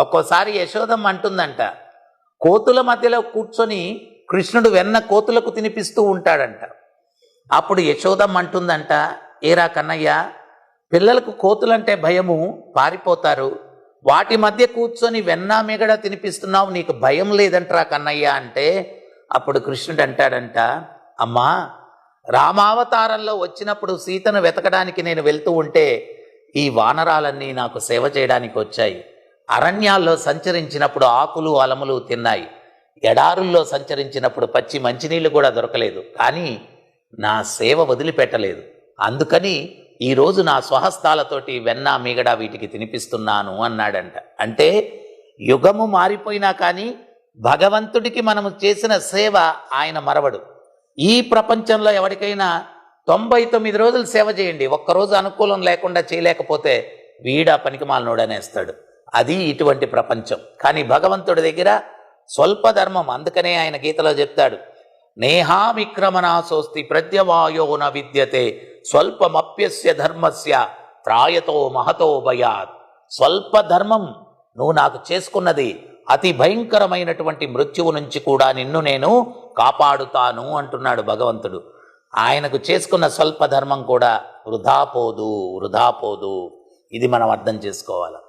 ఒక్కోసారి యశోదమ్మ అంటుందంట కోతుల మధ్యలో కూర్చొని కృష్ణుడు వెన్న కోతులకు తినిపిస్తూ ఉంటాడంట. అప్పుడు యశోదమ్మ అంటుందంట ఏరా కన్నయ్య పిల్లలకు కోతులంటే భయము పారిపోతారు. వాటి మధ్య కూర్చొని వెన్న మిగడ తినిపిస్తున్నావు నీకు భయం లేదంటరా కన్నయ్య అంటే అప్పుడు కృష్ణుడు అంటాడంట అమ్మా రామావతారంలో వచ్చినప్పుడు సీతను వెతకడానికి నేను వెళ్తూ ఉంటే ఈ వానరాలన్నీ నాకు సేవ చేయడానికి వచ్చాయి అరణ్యాల్లో సంచరించినప్పుడు ఆకులు అలములు తిన్నాయి. ఎడారుల్లో సంచరించినప్పుడు పచ్చి మంచినీళ్ళు కూడా దొరకలేదు. కానీ నా సేవ వదిలిపెట్టలేదు. అందుకని ఈరోజు నా స్వహస్తాలతోటి వెన్న మీగడ వీటికి తినిపిస్తున్నాను అన్నాడంట. అంటే యుగము మారిపోయినా కానీ భగవంతుడికి మనము చేసిన సేవ ఆయన మరవడు. ఈ ప్రపంచంలో ఎవరికైనా తొంభై తొమ్మిది రోజులు సేవ చేయండి. ఒక్కరోజు అనుకూలం లేకుండా చేయలేకపోతే వీడా పనికి మాలనోడనేస్తాడు అది ఇటువంటి ప్రపంచం. కానీ భగవంతుడి దగ్గర స్వల్ప ధర్మం అందుకనే ఆయన గీతలో చెప్తాడు నేహావిక్రమణాసోస్తి ప్రత్యవాయో న విద్యతే స్వల్పమప్యస్య ధర్మస్య త్రాయతో మహతో భయాత్. స్వల్ప ధర్మం నువ్వు నాకు చేసుకున్నది అతి భయంకరమైనటువంటి మృత్యువు నుంచి కూడా నిన్ను నేను కాపాడుతాను అంటున్నాడు భగవంతుడు. ఆయనకు చేసుకున్న స్వల్ప ధర్మం కూడా వృధా పోదు వృధా పోదు. ఇది మనం అర్థం చేసుకోవాలి?